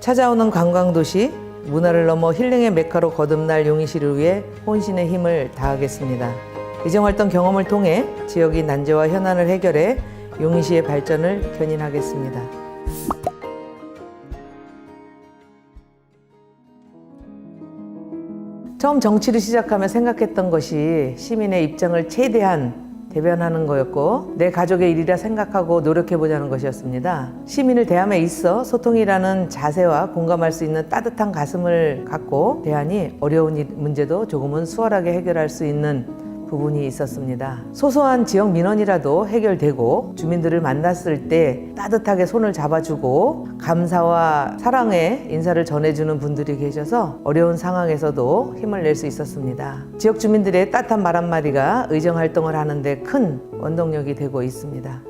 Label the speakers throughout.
Speaker 1: 찾아오는 관광도시 문화를 넘어 힐링의 메카로 거듭날 용인시를 위해 혼신의 힘을 다하겠습니다. 이정활동 경험을 통해 지역의 난제와 현안을 해결해 용인시의 발전을 견인하겠습니다. 처음 정치를 시작하며 생각했던 것이 시민의 입장을 최대한 대변하는 거였고 내 가족의 일이라 생각하고 노력해보자는 것이었습니다. 시민을 대함에 있어 소통이라는 자세와 공감할 수 있는 따뜻한 가슴을 갖고 대하니 어려운 일- 문제도 조금은 수월하게 해결할 수 있는 부분이 있었습니다. 소소한 지역 민원이라도 해결되고 주민들을 만났을 때 따뜻하게 손을 잡아주고 감사와 사랑의 인사를 전해주는 분들이 계셔서 어려운 상황에서도 힘을 낼 수 있었습니다. 지역 주민들의 따뜻한 말 한마디가 의정 활동을 하는데 큰 원동력이 되고 있습니다.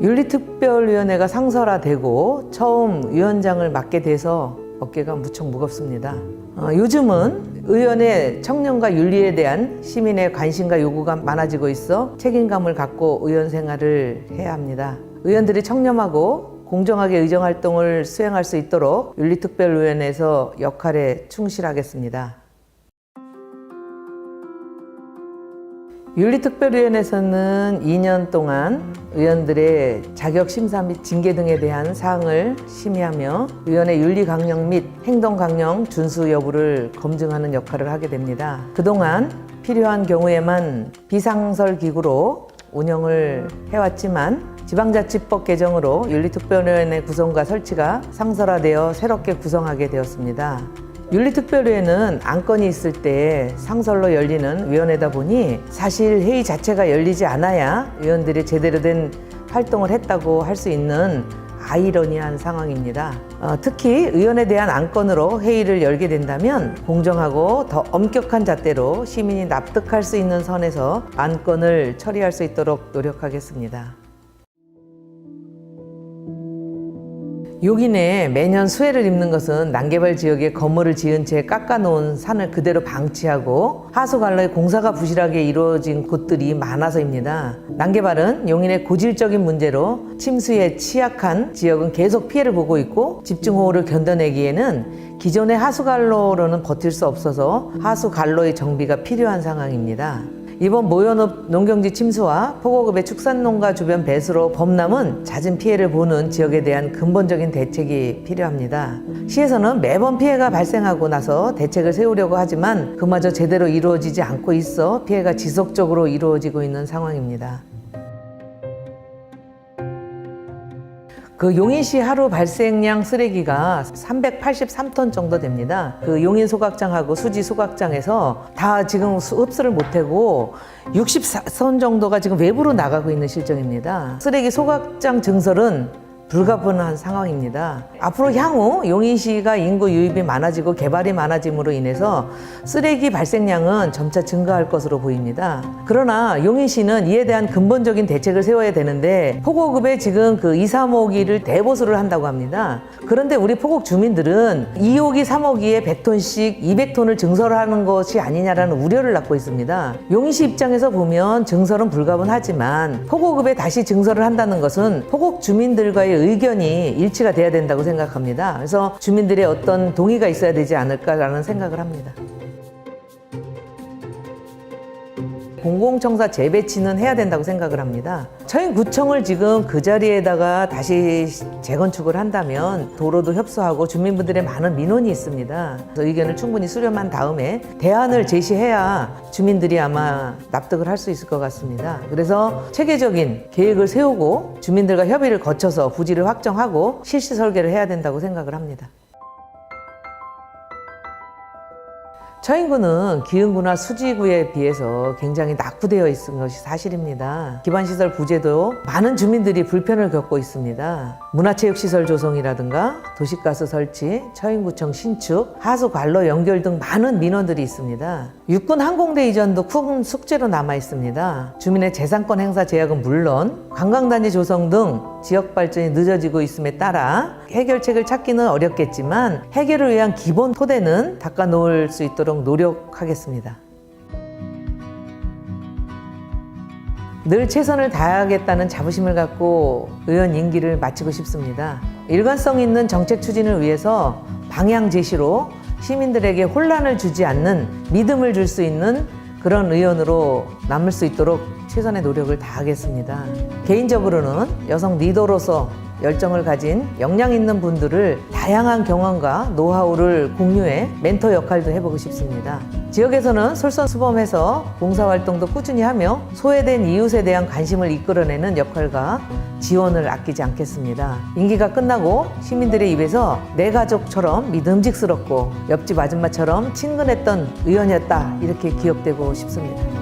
Speaker 1: 윤리특별위원회가 상설화되고 처음 위원장을 맡게 돼서 어깨가 무척 무겁습니다. 어, 요즘은 의원의 청년과 윤리에 대한 시민의 관심과 요구가 많아지고 있어 책임감을 갖고 의원 생활을 해야 합니다. 의원들이 청렴하고 공정하게 의정 활동을 수행할 수 있도록 윤리특별위원회에서 역할에 충실하겠습니다. 윤리특별위원회에서는 2년 동안 의원들의 자격 심사 및 징계 등에 대한 사항을 심의하며 의원의 윤리 강령 및 행동 강령 준수 여부를 검증하는 역할을 하게 됩니다. 그동안 필요한 경우에만 비상설 기구로 운영을 해왔지만 지방자치법 개정으로 윤리특별위원회 구성과 설치가 상설화되어 새롭게 구성하게 되었습니다. 윤리특별위회는 안건이 있을 때 상설로 열리는 위원회다 보니 사실 회의 자체가 열리지 않아야 의원들이 제대로 된 활동을 했다고 할 수 있는 아이러니한 상황입니다. 어, 특히 의원에 대한 안건으로 회의를 열게 된다면 공정하고 더 엄격한 잣대로 시민이 납득할 수 있는 선에서 안건을 처리할 수 있도록 노력하겠습니다. 용인에 매년 수해를 입는 것은 난개발 지역에 건물을 지은 채 깎아놓은 산을 그대로 방치하고 하수관로에 공사가 부실하게 이루어진 곳들이 많아서입니다. 난개발은 용인의 고질적인 문제로 침수에 취약한 지역은 계속 피해를 보고 있고 집중호우를 견뎌내기에는 기존의 하수관로로는 버틸 수 없어서 하수관로의 정비가 필요한 상황입니다. 이번 모연업 농경지 침수와 포고급의 축산농가 주변 배수로 범람은 잦은 피해를 보는 지역에 대한 근본적인 대책이 필요합니다. 시에서는 매번 피해가 발생하고 나서 대책을 세우려고 하지만 그마저 제대로 이루어지지 않고 있어 피해가 지속적으로 이루어지고 있는 상황입니다. 그 용인시 하루 발생량 쓰레기가 383톤 정도 됩니다. 그 용인 소각장하고 수지 소각장에서 다 지금 수- 흡수를 못하고 64선 정도가 지금 외부로 나가고 있는 실정입니다. 쓰레기 소각장 증설은 불가분한 상황입니다. 앞으로 향후 용인시가 인구 유입이 많아지고 개발이 많아짐으로 인해서 쓰레기 발생량은 점차 증가할 것으로 보입니다. 그러나 용인시는 이에 대한 근본적인 대책을 세워야 되는데 포고급에 지금 그 2, 3호기를 대보수를 한다고 합니다. 그런데 우리 포곡 주민들은 2호기, 3호기에 100톤씩 200톤을 증설하는 것이 아니냐라는 우려를 낳고 있습니다. 용인시 입장에서 보면 증설은 불가분하지만 포고급에 다시 증설을 한다는 것은 포곡 주민들과의 의견이 일치가 돼야 된다고 생각합니다. 그래서 주민들의 어떤 동의가 있어야 되지 않을까라는 생각을 합니다. 공공청사 재배치는 해야 된다고 생각을 합니다. 처인구청을 지금 그 자리에다가 다시 재건축을 한다면 도로도 협소하고 주민분들의 많은 민원이 있습니다. 그래서 의견을 충분히 수렴한 다음에 대안을 제시해야 주민들이 아마 납득을 할 수 있을 것 같습니다. 그래서 체계적인 계획을 세우고 주민들과 협의를 거쳐서 부지를 확정하고 실시 설계를 해야 된다고 생각을 합니다. 처인구는 기흥구나 수지구에 비해서 굉장히 낙후되어 있는 것이 사실입니다. 기반시설 부재도 많은 주민들이 불편을 겪고 있습니다. 문화체육시설 조성이라든가 도시가스 설치, 처인구청 신축, 하수관로 연결 등 많은 민원들이 있습니다. 육군 항공대 이전도 큰 숙제로 남아 있습니다. 주민의 재산권 행사 제약은 물론 관광단지 조성 등 지역 발전이 늦어지고 있음에 따라 해결책을 찾기는 어렵겠지만 해결을 위한 기본 토대는 닦아 놓을 수 있도록 노력하겠습니다. 늘 최선을 다하겠다는 자부심을 갖고 의원 임기를 마치고 싶습니다. 일관성 있는 정책 추진을 위해서 방향 제시로 시민들에게 혼란을 주지 않는 믿음을 줄 수 있는 그런 의원으로 남을 수 있도록 최선의 노력을 다하겠습니다. 개인적으로는 여성 리더로서 열정을 가진 역량 있는 분들을 다양한 경험과 노하우를 공유해 멘토 역할도 해보고 싶습니다. 지역에서는 솔선수범해서 봉사활동도 꾸준히 하며 소외된 이웃에 대한 관심을 이끌어내는 역할과 지원을 아끼지 않겠습니다. 임기가 끝나고 시민들의 입에서 내 가족처럼 믿음직스럽고 옆집 아줌마처럼 친근했던 의원이었다 이렇게 기억되고 싶습니다.